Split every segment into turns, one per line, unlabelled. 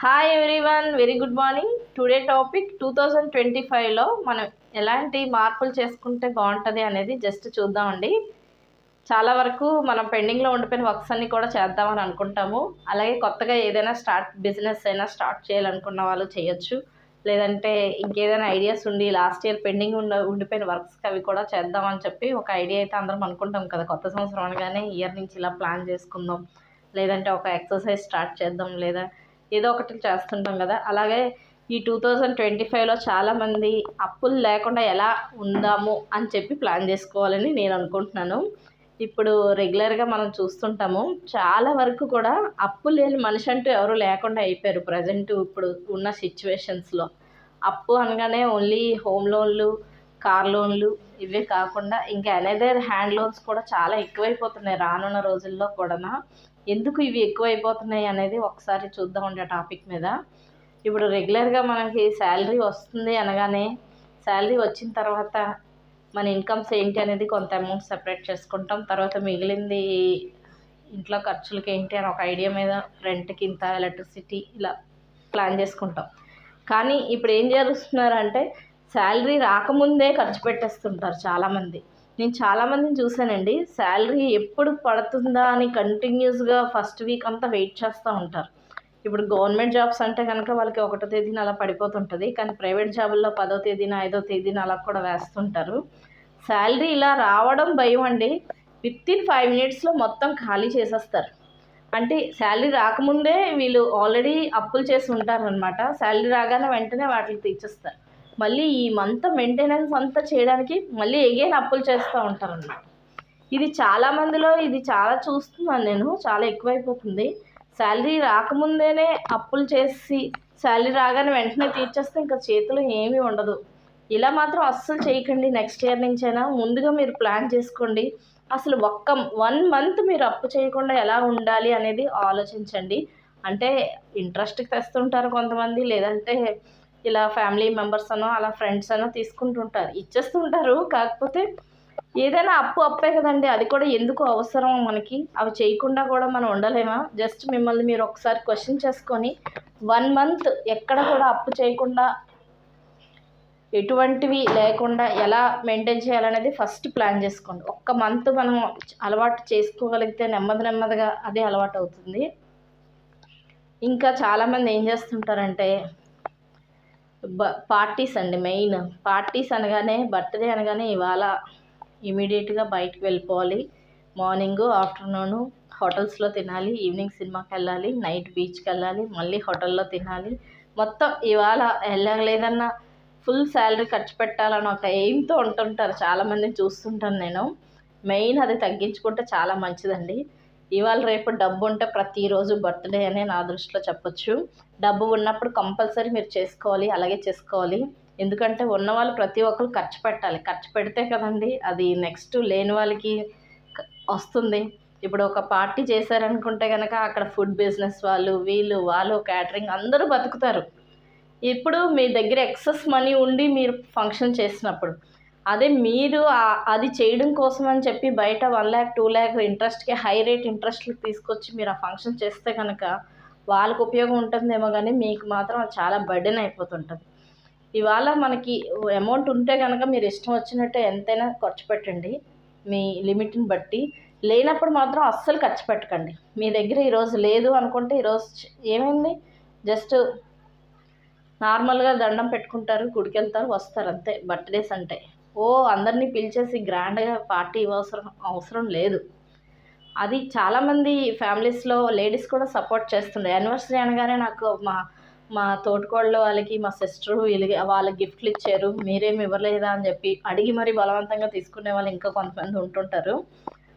Hi everyone very good morning today topic two thousand twenty ఫైవ్లో మనం ఎలాంటి మార్పులు చేసుకుంటే బాగుంటుంది అనేది జస్ట్ చూద్దామండి చాలా వరకు మనం పెండింగ్లో ఉండిపోయిన వర్క్స్ అన్ని కూడా చేద్దామని అనుకుంటాము. అలాగే కొత్తగా ఏదైనా స్టార్ట్ బిజినెస్ అయినా స్టార్ట్ చేయాలనుకున్న వాళ్ళు చేయొచ్చు. లేదంటే ఇంకేదైనా ఐడియాస్ ఉండి లాస్ట్ ఇయర్ పెండింగ్ ఉన్న ఉండిపోయిన వర్క్స్కి అవి కూడా చేద్దామని చెప్పి ఒక ఐడియా అయితే అందరం అనుకుంటాం కదా. కొత్త సంవత్సరం అనగానే ఇయర్ నుంచి ఇలా ప్లాన్ చేసుకుందాం. లేదంటే ఒక ఎక్సర్సైజ్ స్టార్ట్ చేద్దాం. లేదా ఏదో ఒకటి చేస్తుంటాం కదా. అలాగే ఈ టూ థౌజండ్ ట్వంటీ ఫైవ్లో చాలామంది అప్పులు లేకుండా ఎలా ఉందాము అని చెప్పి ప్లాన్ చేసుకోవాలని నేను అనుకుంటున్నాను. ఇప్పుడు రెగ్యులర్గా మనం చూస్తుంటాము. చాలా వరకు కూడా అప్పు లేని మనిషి అంటూ ఎవరు లేకుండా అయిపోయారు ప్రజెంట్ ఇప్పుడు ఉన్న సిచ్యువేషన్స్లో. అప్పు అనగానే ఓన్లీ హోమ్ లోన్లు కార్ లోన్లు ఇవే కాకుండా ఇంకా ఎనదర్ హ్యాండ్ లోన్స్ కూడా చాలా ఎక్కువైపోతున్నాయి రానున్న రోజుల్లో కూడా ఎందుకు ఇవి ఎక్కువైపోతున్నాయి అనేది ఒకసారి చూద్దామండి ఆ టాపిక్ మీద. ఇప్పుడు రెగ్యులర్గా మనకి శాలరీ వస్తుంది అనగానే శాలరీ వచ్చిన తర్వాత మన ఇన్కమ్స్ ఏంటి అనేది కొంత అమౌంట్ సెపరేట్ చేసుకుంటాం. తర్వాత మిగిలింది ఇంట్లో ఖర్చులకి ఏంటి అని ఒక ఐడియా మీద రెంట్కి ఇంత ఎలక్ట్రిసిటీ ఇలా ప్లాన్ చేసుకుంటాం. కానీ ఇప్పుడు ఏం చేస్తున్నారంటే శాలరీ రాకముందే ఖర్చు పెట్టేస్తుంటారు చాలామంది. నేను చాలామందిని చూశానండి. శాలరీ ఎప్పుడు పడుతుందా అని కంటిన్యూస్గా ఫస్ట్ వీక్ అంతా వెయిట్ చేస్తూ ఉంటారు. ఇప్పుడు గవర్నమెంట్ జాబ్స్ అంటే కనుక వాళ్ళకి ఒకటో తేదీన అలా పడిపోతుంటుంది. కానీ ప్రైవేట్ జాబుల్లో పదో తేదీన ఐదో తేదీన అలా కూడా వేస్తుంటారు. శాలరీ ఇలా రావడం భయం అండి. విత్ ఇన్ ఫైవ్ మినిట్స్లో మొత్తం ఖాళీ చేసేస్తారు. అంటే శాలరీ రాకముందే వీళ్ళు ఆల్రెడీ అప్పులు చేసి ఉంటారనమాట శాలరీ రాగానే వెంటనే వాటికి తీర్చేస్తారు. మళ్ళీ ఈ మంత్ మెయింటెనెన్స్ అంతా చేయడానికి మళ్ళీ ఎగైన్ అప్పులు చేస్తూ ఉంటారన్నమాట. ఇది చాలా మందిలో ఇది చాలా చూస్తున్నాను నేను చాలా ఎక్కువైపోతుంది. శాలరీ రాకముందేనే అప్పులు చేసి శాలరీ రాగానే వెంటనే తీర్చేస్తే ఇంకా చేతిలో ఏమీ ఉండదు. ఇలా మాత్రం అస్సలు చేయకండి నెక్స్ట్ ఇయర్ నుంచైనా. ముందుగా మీరు ప్లాన్ చేసుకోండి. అసలు ఒక్క వన్ మంత్ మీరు అప్పు చేయకుండా ఎలా ఉండాలి అనేది ఆలోచించండి. అంటే ఇంట్రెస్ట్కి తెస్తుంటారు కొంతమంది లేదంటే ఇలా ఫ్యామిలీ మెంబర్స్ అనో అలా ఫ్రెండ్స్ అనో తీసుకుంటుంటారు. ఇచ్చేస్తుంటారు. కాకపోతే ఏదైనా అప్పు అప్పే కదండి. అది కూడా ఎందుకు అవసరం మనకి? అవి చేయకుండా కూడా మనం ఉండలేమా? జస్ట్ మిమ్మల్ని మీరు ఒకసారి క్వశ్చన్ చేసుకొని వన్ మంత్ ఎక్కడ కూడా అప్పు చేయకుండా ఎటువంటివి లేకుండా ఎలా మెయింటైన్ చేయాలనేది ఫస్ట్ ప్లాన్ చేసుకోండి. ఒక్క మంత్ మనం అలవాటు చేసుకోగలిగితే నెమ్మది నెమ్మదిగా అదే అలవాటు అవుతుంది. ఇంకా చాలామంది ఏం చేస్తుంటారంటే పార్టీస్ అండి మెయిన్ పార్టీస్ అనగానే బర్త్డే అనగానే ఇవాళ ఇమీడియట్గా బయటకు వెళ్ళిపోవాలి. మార్నింగ్ ఆఫ్టర్నూను హోటల్స్లో తినాలి ఈవినింగ్ సినిమాకి వెళ్ళాలి నైట్ బీచ్కి వెళ్ళాలి మళ్ళీ హోటల్లో తినాలి. మొత్తం ఇవాళ వెళ్ళలేదన్నా ఫుల్ శాలరీ ఖర్చు పెట్టాలని ఒక ఎయిమ్తో ఉంటుంటారు. చాలామందిని చూస్తుంటాను నేను. మెయిన్ అది తగ్గించుకుంటే చాలా మంచిదండి. ఇవాళ రేపు డబ్బు ఉంటే ప్రతిరోజు బర్త్డే అనే నా దృష్టిలో చెప్పొచ్చు. డబ్బు ఉన్నప్పుడు కంపల్సరీ మీరు చేసుకోవాలి అలాగే చేసుకోవాలి. ఎందుకంటే ఉన్న వాళ్ళు ప్రతి ఒక్కరు ఖర్చు పెట్టాలి. ఖర్చు పెడితే కదండి అది నెక్స్ట్ లేని వాళ్ళకి వస్తుంది. ఇప్పుడు ఒక పార్టీ చేశారనుకుంటే కనుక అక్కడ ఫుడ్ బిజినెస్ వాళ్ళు వీళ్ళు వాళ్ళు క్యాటరింగ్ అందరూ బతుకుతారు. ఇప్పుడు మీ దగ్గర ఎక్సెస్ మనీ ఉండి మీరు ఫంక్షన్ చేసినప్పుడు అదే మీరు అది చేయడం కోసం అని చెప్పి బయట వన్ ల్యాక్ టూ ల్యాక్ ఇంట్రెస్ట్కి హై రేట్ ఇంట్రెస్ట్కి తీసుకొచ్చి మీరు ఆ ఫంక్షన్ చేస్తే కనుక వాళ్ళకు ఉపయోగం ఉంటుందేమో కానీ మీకు మాత్రం అది చాలా బర్డెన్ అయిపోతుంటుంది. ఇవాళ మనకి అమౌంట్ ఉంటే కనుక మీరు ఇష్టం వచ్చినట్టు ఎంతైనా ఖర్చు పెట్టండి మీ లిమిట్ని బట్టి. లేనప్పుడు మాత్రం అస్సలు ఖర్చు పెట్టకండి. మీ దగ్గర ఈరోజు లేదు అనుకుంటే ఈరోజు ఏమైంది? జస్ట్ నార్మల్గా దండం పెట్టుకుంటారు గుడికి వెళ్తారు వస్తారు అంతే. బర్త్డేస్ అంటే. ఓ అందరినీ పిలిచేసి గ్రాండ్గా పార్టీ అవసరం అవసరం లేదు. అది చాలామంది ఫ్యామిలీస్లో లేడీస్ కూడా సపోర్ట్ చేస్తుండే. యానివర్సరీ అనగానే నాకు మా మా తోటికోళ్ళ వాళ్ళకి మా సిస్టర్ వీళ్ళకి వాళ్ళకి గిఫ్ట్లు ఇచ్చారు. మీరేమి ఇవ్వలేదా అని చెప్పి అడిగి మరి బలవంతంగా తీసుకునే వాళ్ళు ఇంకా కొంతమంది ఉంటుంటారు.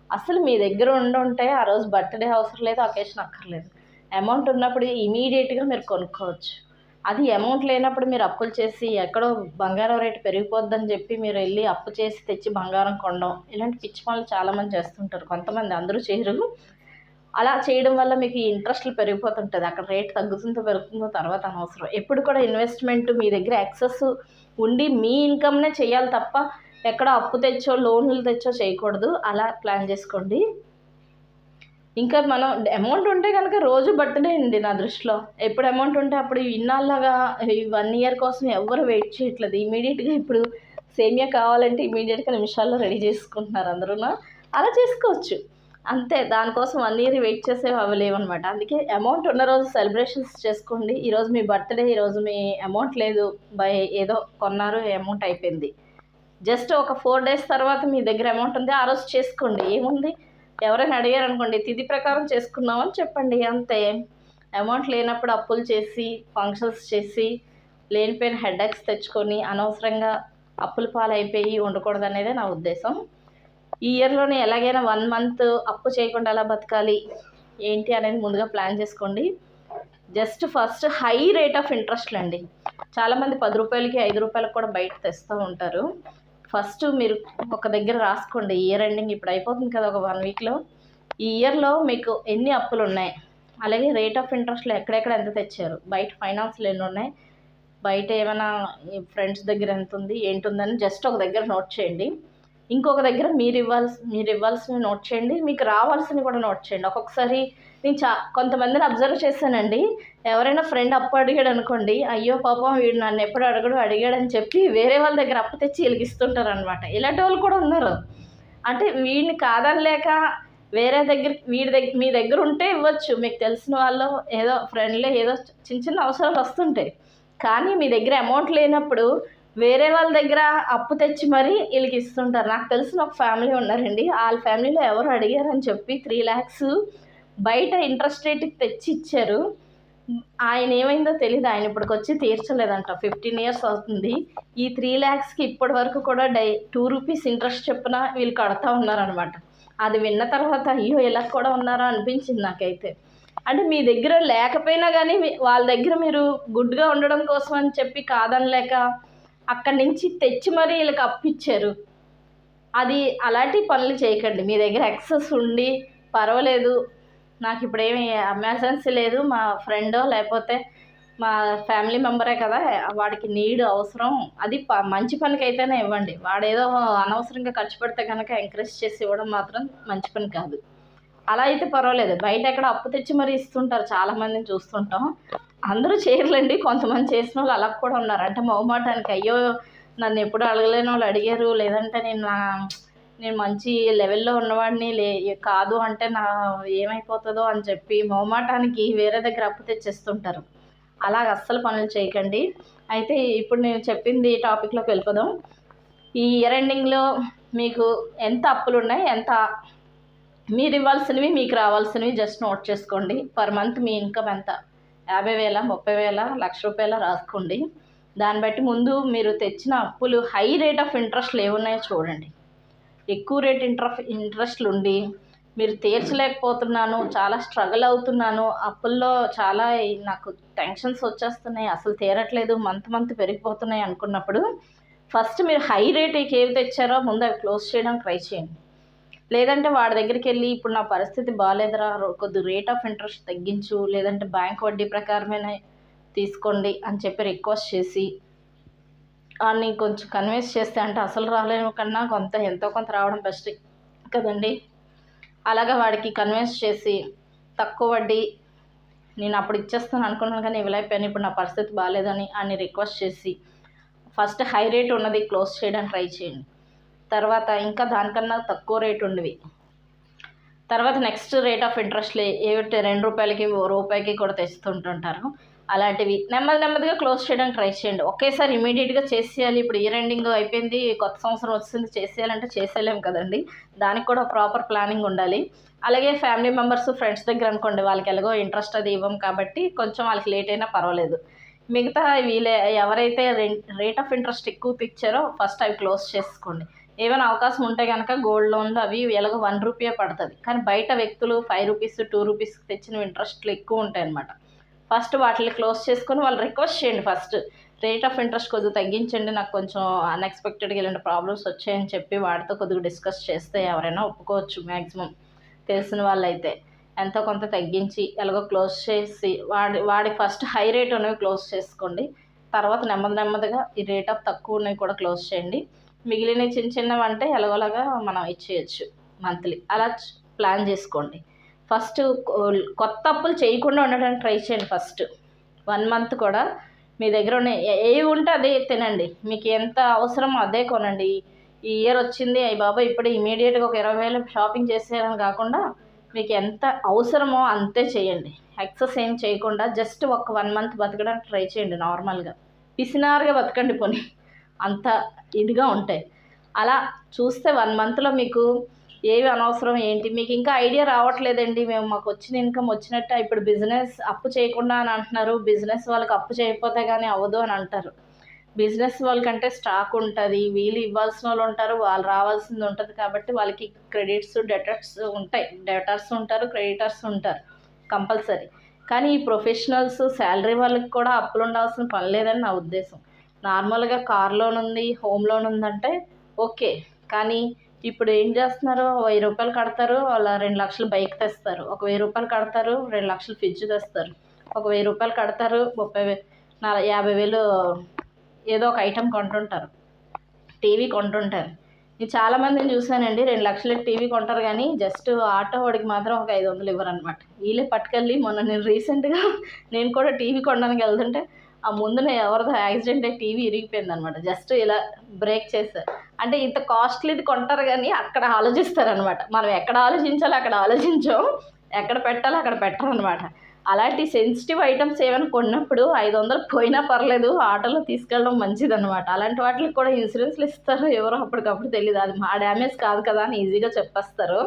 అసలు మీ దగ్గర ఉండుంటే ఆ రోజు బర్త్డే అవసరం లేదు అకేషన్ అక్కర్లేదు. అమౌంట్ ఉన్నప్పుడు ఇమీడియట్గా మీరు కొనుక్కోవచ్చు. అది అమౌంట్ లేనప్పుడు మీరు అప్పులు చేసి ఎక్కడో బంగారం రేటు పెరిగిపోద్దని చెప్పి మీరు వెళ్ళి అప్పు చేసి తెచ్చి బంగారం కొండం ఇలాంటి పిచ్చి పనులు చాలామంది చేస్తుంటారు. కొంతమంది అందరూ చేయరు. అలా చేయడం వల్ల మీకు ఇంట్రెస్ట్లు పెరిగిపోతుంటుంది. అక్కడ రేట్ తగ్గుతుందో పెరుగుతుందో తర్వాత అనవసరం. ఎప్పుడు కూడా ఇన్వెస్ట్మెంట్ మీ దగ్గర యాక్సెస్ ఉండి మీ ఇన్కమ్నే చేయాలి తప్ప ఎక్కడ అప్పు తెచ్చో లోన్లు తెచ్చో చేయకూడదు. అలా ప్లాన్ చేసుకోండి. ఇంకా మనం అమౌంట్ ఉంటే కనుక రోజు బర్త్డే అండి నా దృష్టిలో. ఎప్పుడు అమౌంట్ ఉంటే అప్పుడు ఇన్నాళ్ళగా ఈ వన్ ఇయర్ కోసం ఎవరు వెయిట్ చేయట్లేదు. ఇమీడియట్గా ఇప్పుడు సేమియా కావాలంటే ఇమీడియట్గా నిమిషాల్లో రెడీ చేసుకుంటున్నారు అందరూ అలా చేసుకోవచ్చు. అంతే దానికోసం వన్ ఇయర్ వెయిట్ చేసేవి అవి లేవన్నమాట. అందుకే అమౌంట్ ఉన్న రోజు సెలబ్రేషన్స్ చేసుకోండి. ఈరోజు మీ బర్త్డే ఈరోజు మీ అమౌంట్ లేదు. బై ఏదో కొన్నారు అమౌంట్ అయిపోయింది. జస్ట్ ఒక ఫోర్ డేస్ తర్వాత మీ దగ్గర అమౌంట్ ఉంది ఆ రోజు చేసుకోండి. ఏముంది? ఎవరైనా అడిగారు అనుకోండి తిథి ప్రకారం చేసుకున్నామని చెప్పండి అంతే. అమౌంట్ లేనప్పుడు అప్పులు చేసి ఫంక్షన్స్ చేసి లేనిపోయిన హెడ్ఎక్స్ తెచ్చుకొని అనవసరంగా అప్పుల పాలైపోయి ఉండకూడదు అనేదే నా ఉద్దేశం. ఈ ఇయర్లోనే ఎలాగైనా వన్ మంత్ అప్పు చేయకుండా ఎలా బతకాలి ఏంటి అనేది ముందుగా ప్లాన్ చేసుకోండి. Just first high rate of ఇంట్రెస్ట్లు అండి చాలామంది పది రూపాయలకి ఐదు రూపాయలకు కూడా బయట తెస్తూ ఉంటారు. ఫస్ట్ మీరు ఒక దగ్గర రాసుకోండి. ఇయర్ ఎండింగ్ ఇప్పుడు అయిపోతుంది కదా ఒక వన్ వీక్లో. ఈ ఇయర్లో మీకు ఎన్ని అప్పులు ఉన్నాయి? అలాగే రేట్ ఆఫ్ ఇంట్రెస్ట్లో ఎక్కడెక్కడ ఎంత తెచ్చారు? బయట ఫైనాన్స్లు ఎన్ని ఉన్నాయి? బయట ఏమైనా ఫ్రెండ్స్ దగ్గర ఎంత ఉంది? ఏంటుందని జస్ట్ ఒక దగ్గర నోట్ చేయండి. ఇంకొక దగ్గర మీరు ఇవ్వాల్సి మీరు ఇవ్వాల్సినవి నోట్ చేయండి. మీకు రావాల్సినవి కూడా నోట్ చేయండి. ఒక్కొక్కసారి నేను చా కొంతమందిని అబ్జర్వ్ చేశానండి. ఎవరైనా ఫ్రెండ్ అప్పు అడిగాడు అనుకోండి అయ్యో పాపం వీడు నన్ను ఎప్పుడు అడగడు అడిగాడని చెప్పి వేరే వాళ్ళ దగ్గర అప్పు తెచ్చి వెలిగిస్తుంటారు అనమాట ఇలాంటి వాళ్ళు కూడా ఉన్నారు. అంటే వీడిని కాదనలేక వేరే దగ్గర వీడి దగ్గర మీ దగ్గర ఉంటే ఇవ్వచ్చు. మీకు తెలిసిన వాళ్ళు ఏదో ఫ్రెండ్లే ఏదో చిన్న చిన్న అవసరాలు వస్తుంటాయి కానీ మీ దగ్గర అమౌంట్ లేనప్పుడు వేరే వాళ్ళ దగ్గర అప్పు తెచ్చి మరీ వీళ్ళకి ఇస్తుంటారు నాకు తెలిసిన ఒక ఫ్యామిలీ ఉన్నారండి. వాళ్ళ ఫ్యామిలీలో ఎవరు అడిగారని చెప్పి త్రీ ల్యాక్స్ బయట ఇంట్రెస్ట్ రేట్కి తెచ్చి ఇచ్చారు ఆయన ఏమైందో తెలియదు ఆయన ఇప్పటికి వచ్చి తీర్చలేదంట. ఫిఫ్టీన్ ఇయర్స్ అవుతుంది. ఈ త్రీ ల్యాక్స్కి ఇప్పటి వరకు కూడా డై టూ రూపీస్ ఇంట్రెస్ట్ చెప్పిన వీళ్ళు కడతా ఉన్నారనమాట అది విన్న తర్వాత అయ్యో ఇలా కూడా ఉన్నారా అనిపించింది నాకైతే. అంటే మీ దగ్గర లేకపోయినా కానీ వాళ్ళ దగ్గర మీరు గుడ్గా ఉండడం కోసం అని చెప్పి కాదనలేక అక్కడి నుంచి తెచ్చి మరీ వీళ్ళకి అప్పిచ్చారు. అది అలాంటి పనులు చేయకండి. మీ దగ్గర ఎక్సెస్ ఉండి పర్వాలేదు. నాకు ఇప్పుడు ఏమి ఎమర్జెన్సీ లేదు. మా ఫ్రెండో లేకపోతే మా ఫ్యామిలీ మెంబరే కదా వాడికి నీడ్ అవసరం. అది ప మంచి పనికి అయితేనే ఇవ్వండి. వాడేదో అనవసరంగా ఖర్చు పెడితే కనుక ఎంకరేజ్ చేసి ఇవ్వడం మాత్రం మంచి పని కాదు. అలా అయితే పర్వాలేదు. బయట ఎక్కడ అప్పు తెచ్చి మరి ఇస్తుంటారు. చాలామందిని చూస్తుంటాం. అందరూ చేయర్లేండి. కొంతమంది చేసిన వాళ్ళు అలా కూడా ఉన్నారు. అంటే మొహమాటానికి అయ్యో నన్ను ఎప్పుడు అడగలేని వాళ్ళు అడిగారు. లేదంటే నేను నా నేను మంచి లెవెల్లో ఉన్నవాడిని లే కాదు అంటే నా ఏమైపోతుందో అని చెప్పి మొహమాటానికి వేరే దగ్గర అప్పు తెచ్చేస్తుంటారు. అలాగ అస్సలు పనులు చేయకండి. అయితే ఇప్పుడు నేను చెప్పింది టాపిక్లోకి వెళ్ళిపోదాం. ఈ ఇయర్ ఎండింగ్లో మీకు ఎంత అప్పులు ఉన్నాయి ఎంత మీరు ఇవ్వాల్సినవి మీకు రావాల్సినవి జస్ట్ నోట్ చేసుకోండి. పర్ మంత్ మీ ఇన్కమ్ ఎంత? యాభై వేల ముప్పై వేల లక్ష రూపాయల రాసుకోండి. దాన్ని బట్టి ముందు మీరు తెచ్చిన అప్పులు హై రేట్ ఆఫ్ ఇంట్రెస్ట్లు ఏమున్నాయో చూడండి. ఎక్కువ రేట్ ఇంటర్ ఇంట్రెస్ట్లు ఉండి మీరు తీర్చలేకపోతున్నాను చాలా స్ట్రగుల్ అవుతున్నాను అప్పుల్లో చాలా నాకు టెన్షన్స్ వచ్చేస్తున్నాయి అసలు తీరట్లేదు మంత్ మంత్ పెరిగిపోతున్నాయి అనుకున్నప్పుడు ఫస్ట్ మీరు హై రేట్ ఏవి తెచ్చారో ముందు అవి క్లోజ్ చేయడం ట్రై చేయండి. లేదంటే వాడి దగ్గరికి వెళ్ళి ఇప్పుడు నా పరిస్థితి బాగాలేదురా కొద్ది రేట్ ఆఫ్ ఇంట్రెస్ట్ తగ్గించు లేదంటే బ్యాంక్ వడ్డీ ప్రకారమే తీసుకోండి అని చెప్పి రిక్వెస్ట్ చేసి వాడిని కొంచెం కన్విన్స్ చేస్తే అంటే అసలు రాలేను కన్నా కొంత ఎంతో కొంత రావడం బెస్ట్ కదండి. అలాగా వాడికి కన్విన్స్ చేసి తక్కువ వడ్డీ నేను అప్పుడు ఇచ్చేస్తాను అనుకున్నాను కానీ ఇవ్వలేకపోయాను. ఇప్పుడు నా పరిస్థితి బాగాలేదని అని రిక్వెస్ట్ చేసి ఫస్ట్ హై రేట్ ఉన్నది క్లోజ్ చేయడానికి ట్రై చేయండి. తర్వాత ఇంకా దానికన్నా తక్కువ రేట్ ఉండేవి తర్వాత నెక్స్ట్ రేట్ ఆఫ్ ఇంట్రెస్ట్లే ఏమిటి రెండు రూపాయలకి రూపాయికి కూడా తెస్తుంటుంటారు. అలాంటివి. నెమ్మది నెమ్మదిగా క్లోజ్ చేయడానికి ట్రై చేయండి. ఒకేసారి ఇమీడియట్గా చేసేయాలి. ఇప్పుడు ఇయర్ ఎండింగ్ అయిపోయింది కొత్త సంవత్సరం వస్తుంది చేసేయాలంటే చేసేయలేము కదండి. దానికి కూడా ప్రాపర్ ప్లానింగ్ ఉండాలి. అలాగే ఫ్యామిలీ మెంబర్స్ ఫ్రెండ్స్ దగ్గర అనుకోండి వాళ్ళకి ఎలాగో ఇంట్రెస్ట్ అది ఇవ్వం కాబట్టి కొంచెం వాళ్ళకి లేట్ అయినా పర్వాలేదు. మిగతా వీళ్ళే ఎవరైతే రేట్ ఆఫ్ ఇంట్రెస్ట్ ఎక్కువ తెచ్చారో ఫస్ట్ అవి క్లోజ్ చేసుకోండి. ఏమైనా అవకాశం ఉంటే కనుక గోల్డ్ లోన్లు అవి ఎలాగో వన్ రూపీయే పడుతుంది. కానీ బయట వ్యక్తులు ఫైవ్ రూపీస్ టూ రూపీస్కి తెచ్చిన ఇంట్రెస్ట్లు ఎక్కువ ఉంటాయి అన్నమాట ఫస్ట్ వాటిని క్లోజ్ చేసుకొని వాళ్ళు రిక్వెస్ట్ చేయండి ఫస్ట్. రేట్ ఆఫ్ ఇంట్రెస్ట్ కొద్దిగా తగ్గించండి నాకు కొంచెం అన్ఎక్స్పెక్టెడ్గా ఇలాంటి ప్రాబ్లమ్స్ వచ్చాయని చెప్పి వాటితో కొద్దిగా డిస్కస్ చేస్తే ఎవరైనా ఒప్పుకోవచ్చు మ్యాక్సిమం తెలిసిన వాళ్ళైతే ఎంతో కొంత తగ్గించి ఎలాగో క్లోజ్ చేసి వాడి వాడి ఫస్ట్ హై రేట్ ఉన్నవి క్లోజ్ చేసుకోండి. తర్వాత నెమ్మది నెమ్మదిగా ఈ రేట్ ఆఫ్ తక్కువ ఉన్నవి కూడా క్లోజ్ చేయండి. మిగిలిన చిన్న చిన్నవి అంటే ఎలాగోలాగా మనం ఇచ్చేయచ్చు మంత్లీ అలా ప్లాన్ చేసుకోండి. ఫస్ట్ కొత్త అప్పులు చేయకుండా ఉండడానికి ట్రై చేయండి ఫస్ట్. వన్ మంత్ కూడా మీ దగ్గర ఉన్న ఏ- ఏవి ఉంటే అదే తినండి. మీకు ఎంత అవసరమో అదే కొనండి. ఈ ఇయర్ వచ్చింది అయ్యి బాబా ఇప్పుడు ఇమీడియట్గా ఒక ఇరవై వేలు షాపింగ్ చేసేయాలని కాకుండా మీకు ఎంత అవసరమో అంతే చేయండి. ఎక్సెస్ ఏం చేయకుండా జస్ట్ ఒక వన్ మంత్ బతకడానికి ట్రై చేయండి నార్మల్గా. పిసినారుగా బతకండి పోనీ. అంత ఇదిగా ఉంటాయి. అలా చూస్తే వన్ మంత్లో మీకు ఏవి అనవసరం ఏంటి? మీకు ఇంకా ఐడియా రావట్లేదండి. మేము మాకు వచ్చిన ఇన్కమ్ వచ్చినట్టు. ఇప్పుడు బిజినెస్ అప్పు చేయకుండా అని అంటున్నారు. బిజినెస్ వాళ్ళకి అప్పు చేయకపోతే కానీ అవ్వదు అని అంటారు. బిజినెస్ వాళ్ళకంటే స్టాక్ ఉంటుంది. వీళ్ళు ఇవ్వాల్సిన వాళ్ళు ఉంటారు. వాళ్ళు రావాల్సింది ఉంటుంది కాబట్టి వాళ్ళకి క్రెడిట్స్ డెటర్స్ ఉంటాయి. డెటర్స్ ఉంటారు క్రెడిటర్స్ ఉంటారు కంపల్సరీ. కానీ ఈ ప్రొఫెషనల్స్ శాలరీ వాళ్ళకి కూడా అప్పులు ఉండాల్సిన పని లేదని నా ఉద్దేశం. నార్మల్గా కార్ లోన్ ఉంది హోమ్ లోన్ ఉందంటే ఓకే. కానీ ఇప్పుడు ఏం చేస్తున్నారు? వెయ్యి రూపాయలు కడతారు వాళ్ళ రెండు లక్షలు బైక్ తెస్తారు. ఒక వెయ్యి రూపాయలు కడతారు రెండు లక్షలు ఫ్రిడ్జ్ తెస్తారు. ఒక వెయ్యి రూపాయలు కడతారు ముప్పై వే యాభై వేలు ఏదో ఒక ఐటెం కొంటుంటారు. టీవీ కొంటుంటారు. నేను చాలామందిని చూశానండి రెండు లక్షలు టీవీ కొంటారు కానీ జస్ట్ ఆటో వాడికి మాత్రం ఒక ఐదు వందలు ఇవ్వరు అనమాట వీళ్ళే పట్టుకెళ్ళి మొన్న నేను రీసెంట్గా నేను కూడా టీవీ కొనడానికి వెళ్తుంటే ఆ ముందున ఎవరిదో యాక్సిడెంట్ అయ్యి టీవీ ఇరిగిపోయింది అనమాట జస్ట్ ఇలా బ్రేక్ చేశారు అంటే ఇంత కాస్ట్లీది కొంటారు కానీ అక్కడ ఆలోచిస్తారు అనమాట మనం ఎక్కడ ఆలోచించాలో అక్కడ ఆలోచించాం. ఎక్కడ పెట్టాలో అక్కడ పెట్టరు అనమాట అలాంటి సెన్సిటివ్ ఐటమ్స్ ఏమైనా కొన్నప్పుడు ఐదు వందలు పోయినా పర్లేదు ఆటోలో తీసుకెళ్ళడం మంచిది అనమాట అలాంటి వాటికి కూడా ఇన్సూరెన్స్లు ఇస్తారు ఎవరో అప్పటికప్పుడు తెలియదు అది మా డ్యామేజ్ కాదు కదా అని ఈజీగా చెప్పేస్తారు.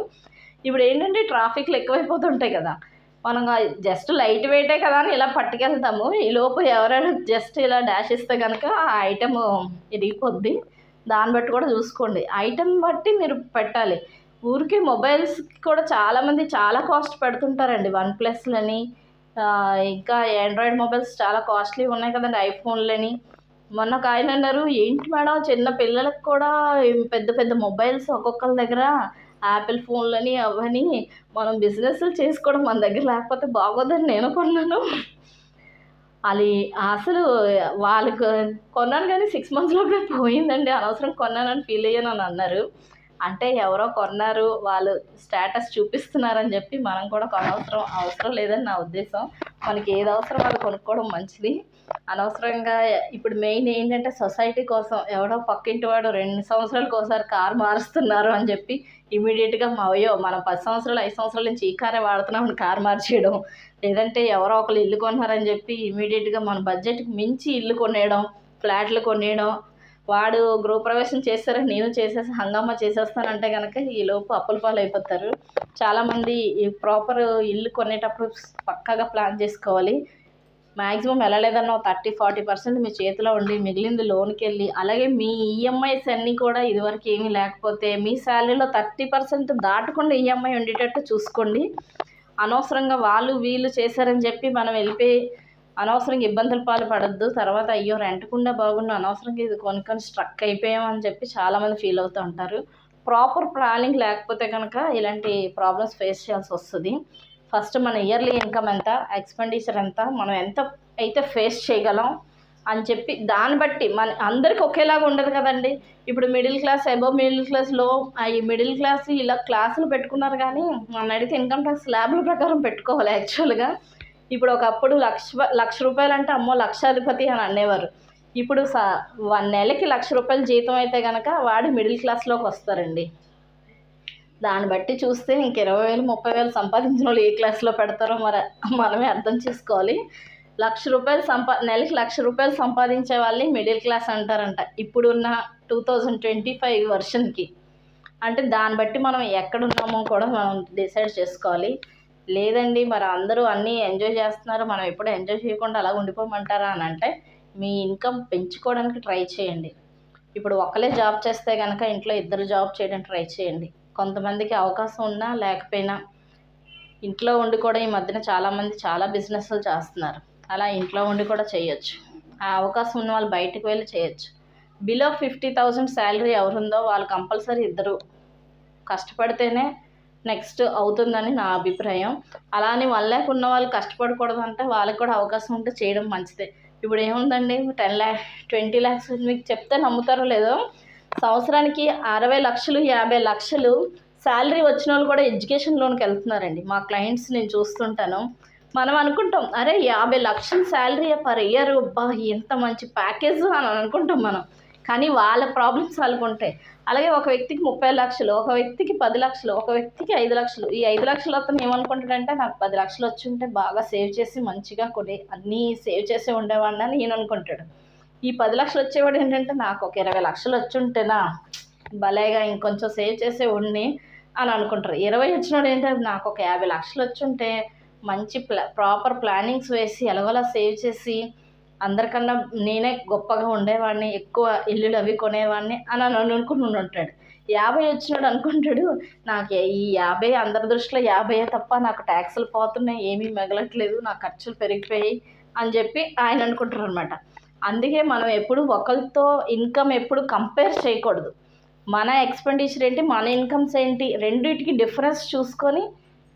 ఇప్పుడు ఏంటంటే ట్రాఫిక్లు ఎక్కువైపోతుంటాయి కదా. మనం జస్ట్ లైట్ వెయిటే కదా అని ఇలా పట్టుకెళ్తాము. ఈ లోపు ఎవరైనా జస్ట్ ఇలా డాష్ ఇస్తే కనుక ఆ ఐటెం ఇరిగిపోద్ది. దాన్ని బట్టి కూడా చూసుకోండి. ఐటెం బట్టి మీరు పెట్టాలి. ఊరికే మొబైల్స్కి కూడా చాలామంది చాలా కాస్ట్ పెడుతుంటారండి. వన్ ప్లస్లని ఇంకా ఆండ్రాయిడ్ మొబైల్స్ చాలా కాస్ట్లీ ఉన్నాయి కదండి ఐఫోన్లని. మొన్న ఒక ఆయన అన్నారు ఏంటి మేడం చిన్న పిల్లలకు కూడా పెద్ద పెద్ద మొబైల్స్ ఒక్కొక్కరి దగ్గర యాపిల్ ఫోన్లని అవని మనం బిజినెస్లు చేసుకోవడం మన దగ్గర లేకపోతే బాగోదని నేను కొన్నాను. అది అసలు వాళ్ళకు కొన్నాను కానీ సిక్స్ మంత్స్లోనే పోయిందండి. అనవసరం కొన్నానని ఫీల్ అయ్యాను అని అన్నారు. అంటే ఎవరో కొన్నారు వాళ్ళు స్టేటస్ చూపిస్తున్నారని చెప్పి మనం కూడా కొనవసరం అవసరం లేదని నా ఉద్దేశం. మనకి ఏది అవసరం వాళ్ళు కొనుక్కోవడం మంచిది. అనవసరంగా ఇప్పుడు మెయిన్ ఏంటంటే సొసైటీ కోసం ఎవడో పక్కింటి వాడు రెండు సంవత్సరాలకు ఒకసారి కారు మారుస్తున్నారు అని చెప్పి ఇమీడియట్గా మా అయ్యో మనం పది సంవత్సరాలు ఐదు సంవత్సరాల నుంచి ఈ కారే వాడుతున్నాం కారు మార్చేయడం. లేదంటే ఎవరో ఒకరు ఇల్లు కొన్నారని చెప్పి ఇమీడియట్గా మన బడ్జెట్కి మించి ఇల్లు కొనేయడం ఫ్లాట్లు కొనేయడం. వాడు గృహప్రవేశం చేస్తారని నేను చేసేసి హంగామా చేసేస్తానంటే కనుక ఈ లోపు అప్పుల పాలు అయిపోతారు చాలామంది ఈ ప్రాపర్ ఇల్లు కొనేటప్పుడు పక్కాగా ప్లాన్ చేసుకోవాలి. మ్యాక్సిమం వెళ్ళలేదన్న థర్టీ ఫార్టీ పర్సెంట్ మీ చేతిలో ఉండి మిగిలింది లోన్కి వెళ్ళి అలాగే మీ ఈఎంఐస్ అన్నీ కూడా ఇదివరకు ఏమీ లేకపోతే మీ శాలరీలో థర్టీ పర్సెంట్ దాటకుండా ఈఎంఐ ఉండేటట్టు చూసుకోండి. అనవసరంగా వాళ్ళు వీళ్ళు చేశారని చెప్పి మనం వెళ్ళిపోయి అనవసరంగా ఇబ్బందుల పాలు పడద్దు. తర్వాత అయ్యో రెంట్కుండా బాగున్నా అనవసరంగా ఇది కొనుక్కొని స్ట్రక్ అయిపోయామని చెప్పి చాలామంది ఫీల్ అవుతూ ఉంటారు. ప్రాపర్ ప్లానింగ్ లేకపోతే కనుక ఇలాంటి ప్రాబ్లమ్స్ ఫేస్ చేయాల్సి వస్తుంది. ఫస్ట్ మన ఇయర్లీ ఇన్కమ్ ఎంత ఎక్స్పెండిచర్ ఎంత మనం ఎంత అయితే ఫేస్ చేయగలం అని చెప్పి దాన్ని బట్టి మన అందరికి ఒకేలాగా ఉండదు కదండి. ఇప్పుడు మిడిల్ క్లాస్ అబోవ్ మిడిల్ క్లాస్లో ఈ మిడిల్ క్లాస్ ఇలా క్లాసులు పెట్టుకున్నారు కానీ నన్ను అడిగితే ఇన్కమ్ ట్యాక్స్ స్లాబ్ల ప్రకారం పెట్టుకోవాలి యాక్చువల్గా. ఇప్పుడు ఒకప్పుడు లక్ష లక్ష రూపాయలు అంటే అమ్మో లక్షాధిపతి అని అనేవారు. ఇప్పుడు స వన్ నెలకి లక్ష రూపాయలు జీతం అయితే కనుక వాడు మిడిల్ క్లాస్లోకి వస్తారండి. దాన్ని బట్టి చూస్తే ఇంక ఇరవై వేలు ముప్పై వేలు సంపాదించిన వాళ్ళు ఏ క్లాస్లో పెడతారో మరి మనమే అర్థం చేసుకోవాలి. లక్ష రూపాయలు సంపా నెలకి లక్ష రూపాయలు సంపాదించే వాళ్ళని మిడిల్ క్లాస్ అంటారంట. ఇప్పుడున్న టూ థౌజండ్ ట్వంటీ ఫైవ్ వర్షన్కి అంటే దాన్ని బట్టి మనం ఎక్కడున్నామో కూడా మనం డిసైడ్ చేసుకోవాలి. లేదండి మరి అందరూ అన్నీ ఎంజాయ్ చేస్తున్నారు. మనం ఎప్పుడు ఎంజాయ్ చేయకుండా అలా ఉండిపోమంటారా అని అంటే మీ ఇన్కమ్ పెంచుకోవడానికి ట్రై చేయండి. ఇప్పుడు ఒకరే జాబ్ చేస్తే కనుక ఇంట్లో ఇద్దరు జాబ్ చేయడానికి ట్రై చేయండి. కొంతమందికి అవకాశం ఉన్నా లేకపోయినా ఇంట్లో ఉండి కూడా ఈ మధ్యన చాలామంది చాలా బిజినెస్లు చేస్తున్నారు. అలా ఇంట్లో ఉండి కూడా చేయొచ్చు. ఆ అవకాశం ఉన్న వాళ్ళు బయటకు వెళ్ళి చేయొచ్చు. బిలో ఫిఫ్టీ థౌజండ్ శాలరీ ఎవరుందో వాళ్ళు కంపల్సరీ ఇద్దరు. కష్టపడితేనే నెక్స్ట్ అవుతుందని నా అభిప్రాయం. అలానే వన్ ల్యాక్ ఉన్న వాళ్ళు కష్టపడకూడదు అంటే వాళ్ళకి కూడా అవకాశం ఉంటే చేయడం మంచిదే. ఇప్పుడు ఏముందండి? టెన్ ల్యాక్ ట్వంటీ ల్యాక్స్ మీకు చెప్తే నమ్ముతారో లేదో సంవత్సరానికి అరవై లక్షలు యాభై లక్షలు శాలరీ వచ్చిన వాళ్ళు కూడా ఎడ్యుకేషన్ లోన్కి వెళ్తున్నారండి. మా క్లయింట్స్ నేను చూస్తుంటాను. మనం అనుకుంటాం అరే యాభై లక్షలు శాలరీ పర్ ఇయర్ అబ్బా ఎంత మంచి ప్యాకేజ్ అని అనుకుంటాం మనం. కానీ వాళ్ళ ప్రాబ్లమ్స్ వాళ్ళకు ఉంటాయి. అలాగే ఒక వ్యక్తికి ముప్పై లక్షలు ఒక వ్యక్తికి పది లక్షలు ఒక వ్యక్తికి ఐదు లక్షలు. ఈ ఐదు లక్షలు అతను ఏమనుకుంటాడంటే నాకు పది లక్షలు వచ్చి ఉంటే బాగా సేవ్ చేసి మంచిగా కొన్ని అన్నీ సేవ్ చేసి ఉండేవాడిని అని ఈయన అనుకుంటాడు. ఈ పది లక్షలు వచ్చేవాడు ఏంటంటే నాకు ఒక ఇరవై లక్షలు వచ్చి ఉంటేనా భలేగా ఇంకొంచెం సేవ్ చేసే ఉండి అని అనుకుంటారు. ఇరవై వచ్చినోడు ఏంటంటే నాకు ఒక యాభై లక్షలు వచ్చి ఉంటే మంచి ప్లా ప్రాపర్ ప్లానింగ్స్ వేసి ఎలాగోలా సేవ్ చేసి అందరికన్నా నేనే గొప్పగా ఉండేవాడిని ఎక్కువ ఇల్లులు అవి కొనేవాడిని అని అని అనుకుని ఉంటాడు యాభై వచ్చినాడు అనుకుంటాడు నాకు ఈ యాభై అందరి దృష్టిలో యాభై తప్ప నాకు ట్యాక్సులు పోతున్నాయి ఏమీ మిగలట్లేదు నా ఖర్చులు పెరిగిపోయాయి అని చెప్పి ఆయన అనుకుంటారు అనమాట అందుకే మనం ఎప్పుడు ఒకరితో ఇన్కమ్ ఎప్పుడు కంపేర్ చేయకూడదు. మన ఎక్స్పెండిచర్ ఏంటి మన ఇన్కమ్స్ ఏంటి రెండింటికి డిఫరెన్స్ చూసుకొని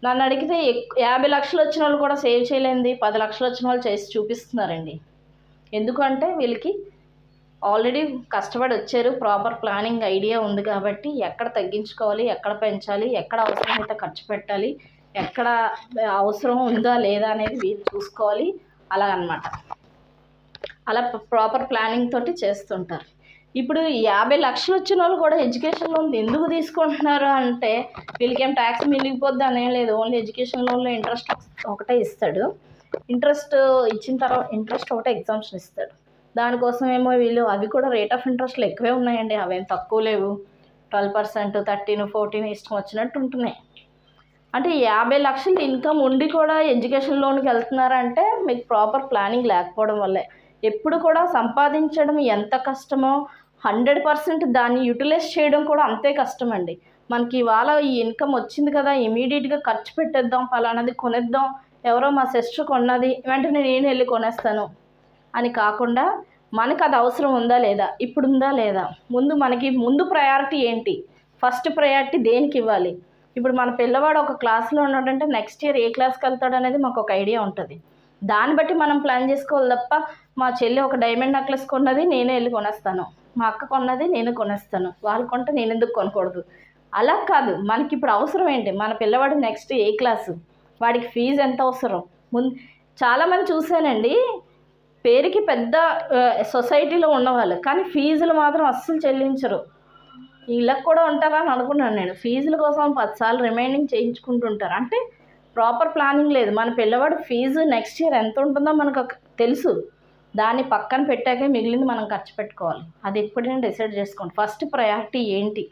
నన్ను అడిగితే ఎక్- యాభై లక్షలు వచ్చిన వాళ్ళు కూడా సేవ్ చేయలేంది పది లక్షలు వచ్చిన వాళ్ళు చేసి చూపిస్తున్నారండి. ఎందుకంటే వీళ్ళకి ఆల్రెడీ కష్టపడి వచ్చారు ప్రాపర్ ప్లానింగ్ ఐడియా ఉంది కాబట్టి ఎక్కడ తగ్గించుకోవాలి ఎక్కడ పెంచాలి ఎక్కడ అవసరమైతే ఖర్చు పెట్టాలి ఎక్కడ అవసరం ఉందా లేదా అనేది వీళ్ళు చూసుకోవాలి అలా అలా ప్రాపర్ ప్లానింగ్ తోటి చేస్తుంటారు. ఇప్పుడు యాభై లక్షలు వచ్చిన వాళ్ళు కూడా ఎడ్యుకేషన్ లోన్ ఎందుకు తీసుకుంటున్నారు అంటే వీళ్ళకేం ట్యాక్స్ మిగిలిపోద్ది అనేం లేదు. ఓన్లీ ఎడ్యుకేషన్ లోన్లో ఇంట్రెస్ట్ ఒకటే ఇస్తాడు. ఇంట్రెస్ట్ ఇచ్చిన తర్వాత ఇంట్రెస్ట్ ఒకటే ఎగ్జామ్షన్ ఇస్తాడు. దానికోసం ఏమో వీళ్ళు అవి కూడా రేట్ ఆఫ్ ఇంట్రెస్ట్లు ఎక్కువే ఉన్నాయండి. అవేం తక్కువ లేవు. ట్వెల్వ్ పర్సెంట్ థర్టీన్ ఫోర్టీన్ ఇష్టం వచ్చినట్టు ఉంటున్నాయి. అంటే యాభై లక్షలు ఇన్కమ్ ఉండి కూడా ఎడ్యుకేషన్ లోన్కి వెళ్తున్నారంటే మీకు ప్రాపర్ ప్లానింగ్ లేకపోవడం వల్లే. ఎప్పుడు కూడా సంపాదించడం ఎంత కష్టమో హండ్రెడ్ పర్సెంట్ దాన్ని యూటిలైజ్ చేయడం కూడా అంతే కష్టం అండి మనకి ఇవాళ ఈ ఇన్కమ్ వచ్చింది కదా ఇమీడియట్గా ఖర్చు పెట్టేద్దాం ఫలానాది కొనేద్దాం ఎవరో మా సిస్టర్ కొన్నది వెంటనే నేను వెళ్ళి కొనేస్తాను అని కాకుండా మనకు అది అవసరం ఉందా లేదా ఇప్పుడు ఉందా లేదా? ముందు మనకి ముందు ప్రయారిటీ ఏంటి? ఫస్ట్ ప్రయారిటీ దేనికి ఇవ్వాలి? ఇప్పుడు మన పిల్లవాడు ఒక క్లాస్లో ఉన్నాడంటే నెక్స్ట్ ఇయర్ ఏ క్లాస్కి వెళ్తాడు అనేది మాకు ఒక ఐడియా ఉంటుంది. దాన్ని బట్టి మనం ప్లాన్ చేసుకోవాలి తప్ప మా చెల్లి ఒక డైమండ్ నెక్లెస్ కొన్నది నేనే వెళ్ళి కొనేస్తాను. మా అక్క కొన్నది నేను కొనేస్తాను. వాళ్ళు కొంటే నేను ఎందుకు కొనకూడదు? అలా కాదు. మనకి ఇప్పుడు అవసరం ఏంటి? మన పిల్లవాడు నెక్స్ట్ ఏ క్లాసు వాడికి ఫీజు ఎంత అవసరం? ముందు చాలామంది చూశానండి పేరుకి పెద్ద సొసైటీలో ఉన్నవాళ్ళు. కానీ ఫీజులు మాత్రం అస్సలు చెల్లించరు. వీళ్ళకి కూడా ఉంటారా అని అనుకున్నాను నేను. ఫీజుల కోసం పదిసార్లు రిమైండింగ్ చేయించుకుంటుంటారు. అంటే ప్రాపర్ ప్లానింగ్ లేదు. మన పిల్లవాడు ఫీజు నెక్స్ట్ ఇయర్ ఎంత ఉంటుందో మనకు తెలుసు. దాన్ని పక్కన పెట్టాకే మిగిలింది మనం ఖర్చు పెట్టుకోవాలి. అది ఎప్పుడైనా డిసైడ్ చేసుకోండి. ఫస్ట్ ప్రయారిటీ ఏంటి?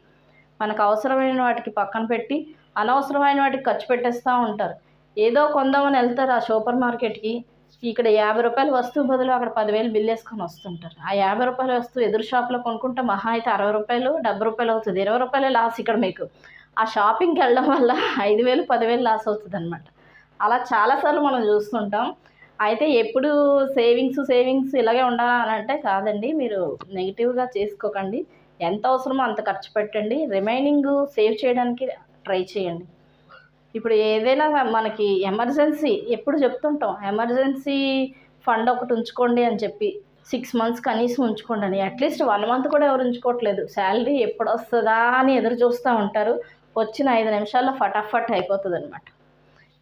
మనకు అవసరమైన వాటికి పక్కన పెట్టి అనవసరమైన వాటికి ఖర్చు పెట్టేస్తూ ఉంటారు. ఏదో కొందామని వెళ్తారు ఆ సూపర్ మార్కెట్కి ఇక్కడ యాభై రూపాయల వస్తువు బదులు అక్కడ పదివేలు బిల్ వేసుకొని వస్తుంటారు. ఆ యాభై రూపాయల వస్తువు ఎదురు షాప్లో కొనుక్కుంటే మహా అయితే అరవై రూపాయలు డెబ్బై రూపాయలు అవుతుంది. ఇరవై రూపాయలే లాస్ ఇక్కడ మీకు. ఆ షాపింగ్కి వెళ్ళడం వల్ల ఐదు వేలు పదివేలు లాస్ అవుతుంది అనమాట అలా చాలాసార్లు మనం చూస్తుంటాం. అయితే ఎప్పుడు సేవింగ్స్ సేవింగ్స్ ఇలాగే ఉండాలని అంటే కాదండి. మీరు నెగిటివ్గా చేసుకోకండి. ఎంత అవసరమో అంత ఖర్చు పెట్టండి. రిమైనింగ్ సేవ్ చేయడానికి ట్రై చేయండి. ఇప్పుడు ఏదైనా మనకి ఎమర్జెన్సీ ఎప్పుడు చెప్తుంటాం. ఎమర్జెన్సీ ఫండ్ ఒకటి ఉంచుకోండి అని చెప్పి సిక్స్ మంత్స్ కనీసం ఉంచుకోండి అని. అట్లీస్ట్ వన్ మంత్ కూడా ఎవరు ఉంచుకోవట్లేదు. శాలరీ ఎప్పుడు వస్తుందా అని ఎదురు చూస్తూ ఉంటారు. వచ్చిన ఐదు నిమిషాల్లో ఫటాఫట్ అయిపోతుంది అనమాట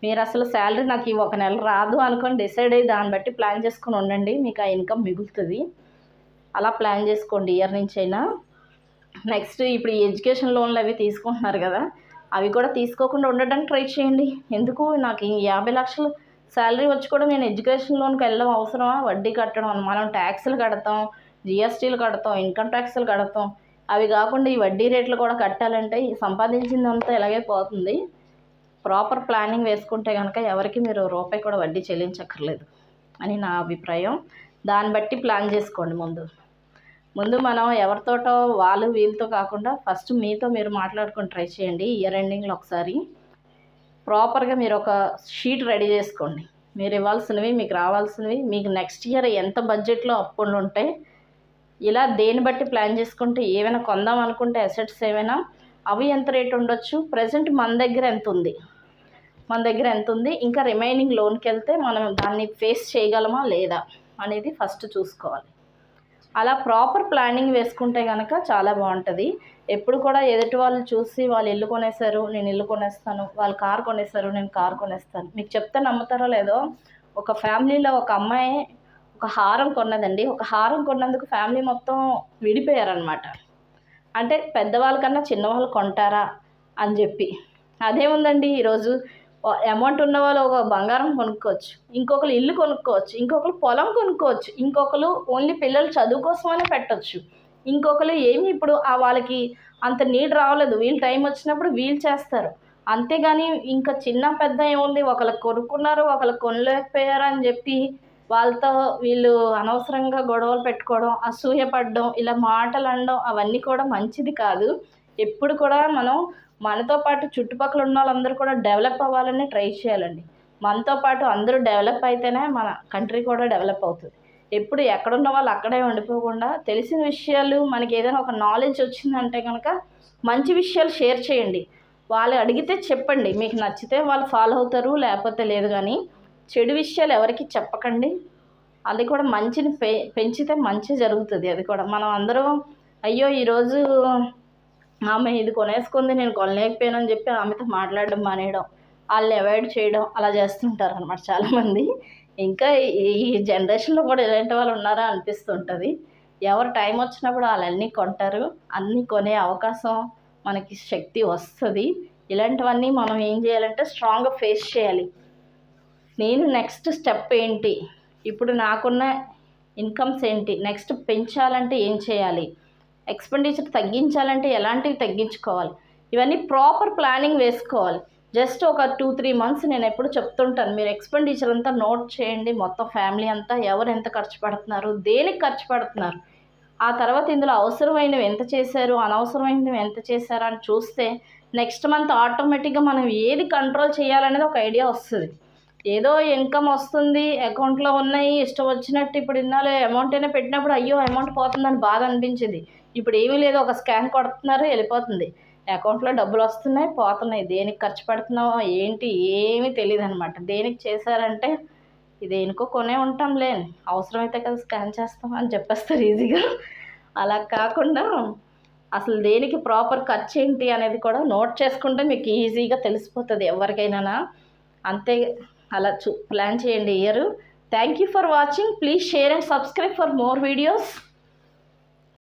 మీరు అసలు శాలరీ నాకు ఈ ఒక నెల రాదు అనుకొని డిసైడ్ అయ్యి దాన్ని బట్టి ప్లాన్ చేసుకుని ఉండండి మీకు ఆ ఇన్కమ్ మిగులుతుంది. అలా ప్లాన్ చేసుకోండి ఇయర్ నుంచి అయినా. నెక్స్ట్ ఇప్పుడు ఈ ఎడ్యుకేషన్ లోన్లు అవి తీసుకుంటున్నారు కదా అవి కూడా తీసుకోకుండా ఉండడానికి ట్రై చేయండి. ఎందుకు? నాకు ఈ యాభై లక్షలు శాలరీ వచ్చి కూడా నేను ఎడ్యుకేషన్ లోన్కి వెళ్ళడం అవసరమా? వడ్డీ కట్టడం మనం ట్యాక్సులు కడతాం జిఎస్టీలు కడతాం ఇన్కమ్ ట్యాక్సులు కడతాం. అవి కాకుండా ఈ వడ్డీ రేట్లు కూడా కట్టాలంటే సంపాదించిందంతా ఇలాగే పోతుంది. ప్రాపర్ ప్లానింగ్ వేసుకుంటే కనుక ఎవరికి మీరు రూపాయి కూడా వడ్డీ చెల్లించక్కర్లేదు అని నా అభిప్రాయం. దాన్ని బట్టి ప్లాన్ చేసుకోండి ముందు. ముందు మనం ఎవరితోటో వాళ్ళు వీళ్ళతో కాకుండా ఫస్ట్ మీతో మీరు మాట్లాడుకొని ట్రై చేయండి. ఇయర్ ఎండింగ్లో ఒకసారి ప్రాపర్గా మీరు ఒక షీట్ రెడీ చేసుకోండి. మీరు ఇవ్వాల్సినవి మీకు రావాల్సినవి మీకు నెక్స్ట్ ఇయర్ ఎంత బడ్జెట్లో అప్పులు ఉంటాయి ఇలా దేన్ని బట్టి ప్లాన్ చేసుకుంటే ఏమైనా కొందాం అనుకుంటే అసెట్స్ ఏమైనా అవి ఎంత రేట్ ఉండొచ్చు ప్రజెంట్ మన దగ్గర ఎంత ఉంది? మన దగ్గర ఎంత ఉంది? ఇంకా రిమైనింగ్ లోన్కి వెళ్తే మనం దాన్ని ఫేస్ చేయగలమా లేదా అనేది ఫస్ట్ చూసుకోవాలి. అలా ప్రాపర్ ప్లానింగ్ వేసుకుంటే కనుక చాలా బాగుంటుంది. ఎప్పుడు కూడా ఎదుటి వాళ్ళు చూసి వాళ్ళు ఇల్లు కొనేసారు నేను ఇల్లు కొనేస్తాను వాళ్ళు కారు కొనేసారు నేను కారు కొనేస్తాను. మీకు చెప్తే నమ్ముతారో లేదో ఒక ఫ్యామిలీలో ఒక అమ్మాయి ఒక హారం కొన్నదండి. ఒక హారం కొన్నందుకు ఫ్యామిలీ మొత్తం విడిపోయారనమాట అంటే పెద్దవాళ్ళకన్నా చిన్నవాళ్ళు కొంటారా అని చెప్పి. అదేముందండి? ఈరోజు అమౌంట్ ఉన్న వాళ్ళు ఒక బంగారం కొనుక్కోవచ్చు ఇంకొకరు ఇల్లు కొనుక్కోవచ్చు ఇంకొకరు పొలం కొనుక్కోవచ్చు ఇంకొకరు ఓన్లీ పిల్లలు చదువు కోసమని పెట్టచ్చు. ఇంకొకరు ఏమి ఇప్పుడు ఆ వాళ్ళకి అంత నీడ్ రావలేదు. వీళ్ళు టైం వచ్చినప్పుడు వీళ్ళు చేస్తారు. అంతేగాని ఇంకా చిన్న పెద్ద ఏముంది? ఒకళ్ళు కొనుక్కున్నారు ఒకళ్ళు కొనలేకపోయారు అని చెప్పి వాళ్ళతో వీళ్ళు అనవసరంగా గొడవలు పెట్టుకోవడం అసూయపడడం ఇలా మాటలు అనడం అవన్నీ కూడా మంచిది కాదు. ఎప్పుడు కూడా మనం మనతో పాటు చుట్టుపక్కల ఉన్న వాళ్ళందరూ కూడా డెవలప్ అవ్వాలని ట్రై చేయాలండి. మనతో పాటు అందరూ డెవలప్ అయితేనే మన కంట్రీ కూడా డెవలప్ అవుతుంది. ఎప్పుడు ఎక్కడున్న వాళ్ళు అక్కడే ఉండిపోకుండా తెలిసిన విషయాలు మనకి ఏదైనా ఒక నాలెడ్జ్ వచ్చిందంటే కనుక మంచి విషయాలు షేర్ చేయండి. వాళ్ళు అడిగితే చెప్పండి. మీకు నచ్చితే వాళ్ళు ఫాలో అవుతారు లేకపోతే లేదు కానీ చెడు విషయాలు ఎవరికి చెప్పకండి. అది కూడా మంచిని పె పెంచితే మంచి జరుగుతుంది. అది కూడా మనం అందరం అయ్యో ఈరోజు ఆమె ఇది కొనేసుకుంది నేను కొనలేకపోయానని చెప్పి ఆమెతో మాట్లాడడం మానేయడం వాళ్ళని అవాయిడ్ చేయడం అలా చేస్తుంటారు అనమాట చాలామంది. ఇంకా ఈ జనరేషన్లో కూడా ఇలాంటి వాళ్ళు ఉన్నారా అనిపిస్తుంటుంది. ఎవరు టైం వచ్చినప్పుడు వాళ్ళన్నీ కొంటారు అన్నీ కొనే అవకాశం మనకి శక్తి వస్తుంది. ఇలాంటివన్నీ మనం ఏం చేయాలంటే స్ట్రాంగ్గా ఫేస్ చేయాలి. నేను నెక్స్ట్ స్టెప్ ఏంటి? ఇప్పుడు నాకున్న ఇన్కమ్స్ ఏంటి? నెక్స్ట్ పెంచాలంటే ఏం చేయాలి? ఎక్స్పెండిచర్ తగ్గించాలంటే ఎలాంటివి తగ్గించుకోవాలి? ఇవన్నీ ప్రాపర్ ప్లానింగ్ వేసుకోవాలి. జస్ట్ ఒక టూ త్రీ మంత్స్ నేను ఎప్పుడు చెప్తుంటాను మీరు ఎక్స్పెండిచర్ అంతా నోట్ చేయండి మొత్తం ఫ్యామిలీ అంతా ఎవరు ఎంత ఖర్చు పెడుతున్నారు దేనికి ఖర్చు పెడుతున్నారు ఆ తర్వాత ఇందులో అవసరమైనవి ఎంత చేశారు అనవసరమైనవి ఎంత చేశారు అని చూస్తే నెక్స్ట్ మంత్ ఆటోమేటిక్గా మనం ఏది కంట్రోల్ చేయాలనేది ఒక ఐడియా వస్తుంది. ఏదో ఇన్కమ్ వస్తుంది అకౌంట్లో ఉన్నాయి ఇష్టం వచ్చినట్టు ఇప్పుడు ఇన్నాళ్ళు అమౌంట్ అయినా పెట్టినప్పుడు అయ్యో అమౌంట్ పోతుందని బాధ అనిపించింది. ఇప్పుడు ఏమీ లేదు ఒక స్కాన్ కొడుతున్నారు వెళ్ళిపోతుంది. అకౌంట్లో డబ్బులు వస్తున్నాయి పోతున్నాయి. దేనికి ఖర్చు పెడుతున్నావో ఏంటి ఏమీ తెలియదు అనమాట దేనికి చేశారంటే దేనికో కొనే ఉంటాంలే అవసరమైతే కదా స్కాన్ చేస్తాం అని చెప్పేస్తారు ఈజీగా. అలా కాకుండా అసలు దేనికి ప్రాపర్ ఖర్చు ఏంటి అనేది కూడా నోట్ చేసుకుంటే మీకు ఈజీగా తెలిసిపోతుంది ఎవరికైనా అంతే అలా చూ ప్లాన్ చేయండి year. Thank you for watching please share and subscribe for more videos